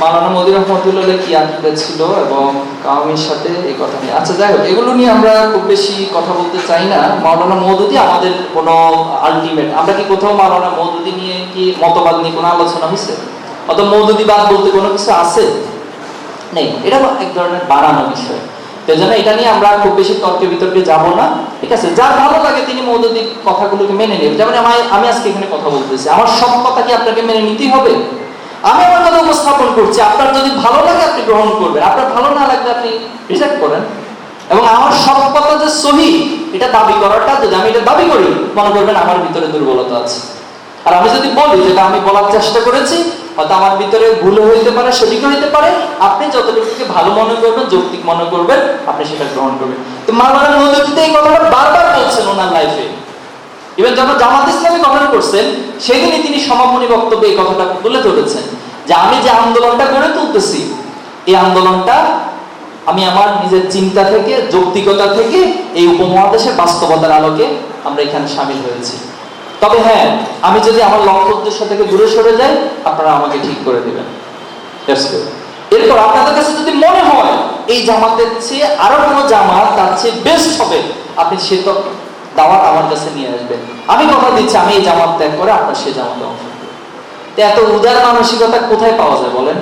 মাওলানা মদির রহমতুল্লাহ কি আকিদা ছিল এবং কাউমির সাথে এই কথা নিয়ে? আচ্ছা যাই হোক, এগুলো নিয়ে আমরা খুব বেশি কথা বলতে চাই না। মাওলানা মৌদুদি আমাদের কোনো আলটিমেট আমরা কি কোথাও মাওলানা মৌদুদি নিয়ে কি মতবাদ নিয়ে কোনো আলোচনা হয়েছে অত মৌদুদিবাদ বলতে কোনো কিছু আছে? নেই। এটা এক ধরনের বাড়ানো বিষয়। তো জন্য এটা নিয়ে আমরা খুব বেশি তর্কে বিতর্কে যাব না। ঠিক আছে? যার ভালো লাগে তিনি মৌদুদির কথাগুলোকে মেনে নেবেন যেমন আমি আমি আজকে এখানে কথা বলতেছি। আমার সব কথা কি আপনাকে মেনে নিতেই হবে? আমি আমার কথা উপস্থাপন করছি, আপনার যদি ভালো লাগে আপনি গ্রহণ করবেন, আপনার ভালো না লাগলে আপনি রিজেক্ট করেন। এবং আমার সব কথা যে সহি, এটা দাবি করাটা যদি আমি এটা দাবি করি, মনে করবেন আমার ভিতরে দুর্বলতা আছে। আর আমি যদি বলি যেটা আমি বলার চেষ্টা করেছি, হয়তো আমার ভিতরে ভুল হইতে পারে সঠিক হইতে পারে, আপনি যতটুকুকে ভালো মনে করবেন, যৌক্তিক মনে করবেন, আপনি সেটা গ্রহণ করবেন। তো মাওলানা মৌদুদিতে এই কথাটা বারবার বলছেন ওনার লাইফে ইভেন যখন জামাত ইসলামী গঠন করছেন, সেদিনই তিনি সমাপনী বক্তব্যে এই কথাটা তুলে ধরেছেন যে আমি যে আন্দোলনটা গড়ে তুলতেছি, এই আন্দোলনটা আমি আমার নিজের চিন্তা থেকে, যৌক্তিকতা থেকে এই উপমহাদেশের বাস্তবতার আলোকে আমরা এখানে সামিল হয়েছি। তবে হ্যাঁ আমি যদি আমার লক্ষ্য উদ্দেশ্য থেকে দূরে সরে যাই, আপনারা আমাকে ঠিক করে দেবেন। এরপর আপনাদের কাছে যদি মনে হয়, এই জামাতের চেয়ে আরও কোনো জামাত তার চেয়ে বেস্ট হবে, আপনি সে দাওয়াত আমার কাছে নিয়ে আসবেন আমি কথা দিচ্ছি, আমি এই জামাত ত্যাগ করে আপনার সে জামাতে অংশ তো এত উদার মানসিকতা কোথায় পাওয়া যায় বলেন?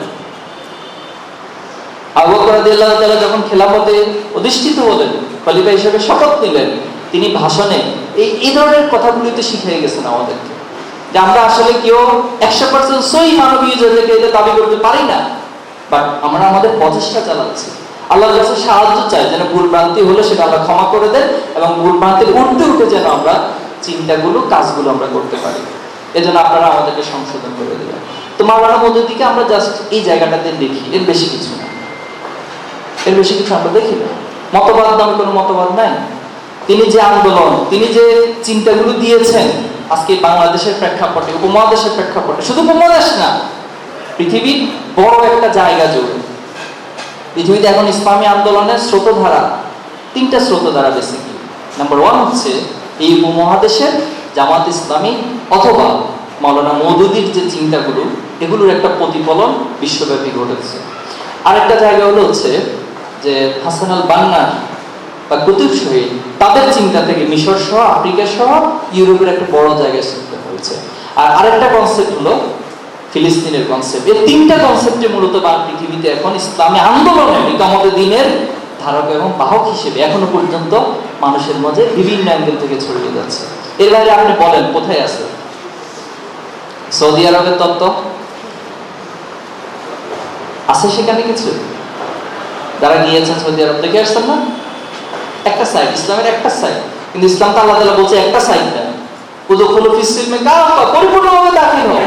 আবু রাদিয়াল্লাহু তাআলা যখন খেলাফতে অধিষ্ঠিত হলেন, খলিফা হিসেবে শপথ নিলেন, তিনি ভাষণে এই এই ধরনের কথাগুলি শিখিয়ে গেছেন আমাদেরকে। যে আমরা আসলে কেউ একশো পার্সেন্ট সই মানবীয় এটা দাবি করতে পারি না বাট আমরা আমাদের প্রচেষ্টা চালাচ্ছি। আল্লাহর কাছে সাহায্য চাই, যেন ভুল ভ্রান্তি হলে সেটা আমরা ক্ষমা করে দেন এবং ভুল ভ্রান্তির উঠতে উঠে যেন আমরা চিন্তাগুলো, কাজগুলো আমরা করতে পারি। এজন্য আপনারা আমাদেরকে সংশোধন করে দেবেন। তো মাওলানা মধ্যদিকে আমরা জাস্ট এই জায়গাটাতে দেখি, এর বেশি কিছু না। এর বেশি কিছু আমরা দেখি না। মতবাদ নামে কোনো মতবাদ নাই। তিনি যে আন্দোলন, তিনি যে চিন্তাগুলো দিয়েছেন, আজকে বাংলাদেশের প্রেক্ষাপটে, উপমহাদেশের প্রেক্ষাপটে, শুধু উপমহাদেশ না, পৃথিবীর বড় একটা জায়গা জুড়ে। পৃথিবীতে এখন ইসলামী আন্দোলনের স্রোতধারা, তিনটা স্রোতধারা বেসিকলি নাম্বার ওয়ান হচ্ছে এই উপমহাদেশের জামাত ইসলামী অথবা মাওলানা মৌদুদির যে চিন্তাগুলো, এগুলোর একটা প্রতিফলন বিশ্বব্যাপী ঘটেছে। আরেকটা জায়গা হলো হচ্ছে যে হাসান আল বান্নার বা কুতুব শহীদ, তাদের চিন্তা থেকে মিশর সহ, আফ্রিকা সহ ইউরোপের একটা বড় জায়গায় সৃষ্টি হয়েছে। আর আরেকটা কনসেপ্ট হলো ফিলিস্তিনের কনসেপ্ট এই তিনটা কনসেপ্টে মূলত পৃথিবীতে এখন ইসলামী আন্দোলনে নিকামত দিনের ধারক এবং বাহক হিসেবে এখনও পর্যন্ত মানুষের মাঝে বিভিন্ন অ্যাঙ্গেল থেকে ছড়িয়ে যাচ্ছে। এর বাইরে আপনি বলেন, কোথায় আছে? সৌদি আরবের তত্ত্ব? আছে সেখানে কিছু? যারা গিয়েছেন সৌদি আরব দেখে আসছেন না? একটা সাইড ইসলামের একটা সাইড কিন্তু ইসলাম তো আল্লাহ বলছে, একটা সাইড না পরিপূর্ণভাবে দাখিল হও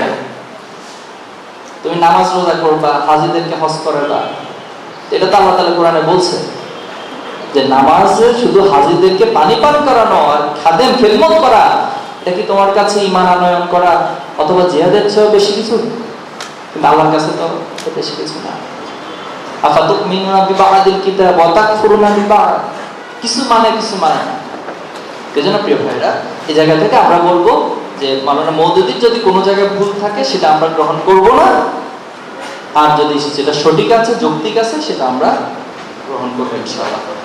তুমি নামাজ রোজা করবা, হাজিদেরকে হজ করাবা। এটা তো আল্লাহ তাআলা কোরআনে বলছে। যে নামাজে শুধু হাজিদেরকে পানি পান করানো আর খাদেম, খেদমত করা, এটা কি তোমার কাছে ইমান আনয়ন করা অথবা জিহাদের চেয়েও বেশি কিছু? কিন্তু আল্লাহর কাছে তো বেশি কিছু না। আফাতুমিনুনা বিবাদিল কিতাব ওয়া তাকফুরুনা বিবাদ। কিছু মানে কিছু মানে না। এজন্য প্রিয় ভাইরা এই জায়গা থেকে আমরা বলব যে মানে মৌদুদির যদি কোনো জায়গায় ভুল থাকে, সেটা আমরা গ্রহণ করব না। আর যদি সেটা সঠিক আছে, যৌক্তিক আছে, সেটা আমরা গ্রহণ করব ইনশাআল্লাহ।